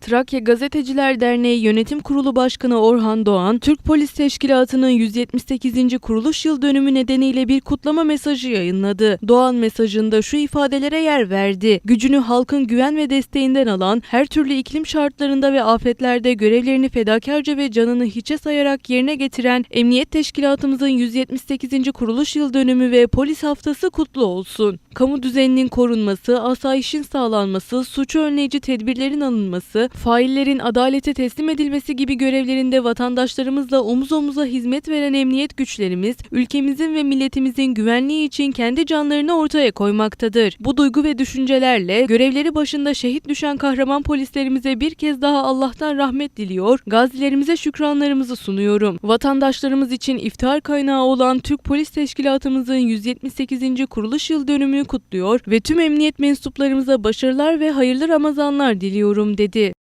Trakya Gazeteciler Derneği Yönetim Kurulu Başkanı Orhan Doğan, Türk Polis Teşkilatı'nın 178. kuruluş yıl dönümü nedeniyle bir kutlama mesajı yayınladı. Doğan mesajında şu ifadelere yer verdi. Gücünü halkın güven ve desteğinden alan, her türlü iklim şartlarında ve afetlerde görevlerini fedakarca ve canını hiçe sayarak yerine getiren Emniyet Teşkilatımızın 178. kuruluş yıl dönümü ve polis haftası kutlu olsun. Kamu düzeninin korunması, asayişin sağlanması, suçu önleyici tedbirlerin alınması, faillerin adalete teslim edilmesi gibi görevlerinde vatandaşlarımızla omuz omuza hizmet veren emniyet güçlerimiz, ülkemizin ve milletimizin güvenliği için kendi canlarını ortaya koymaktadır. Bu duygu ve düşüncelerle görevleri başında şehit düşen kahraman polislerimize bir kez daha Allah'tan rahmet diliyor, gazilerimize şükranlarımızı sunuyorum. Vatandaşlarımız için iftihar kaynağı olan Türk Polis Teşkilatımızın 178. kuruluş yıl dönümünü kutluyor ve tüm emniyet mensuplarımıza başarılar ve hayırlı Ramazanlar diliyorum dedi.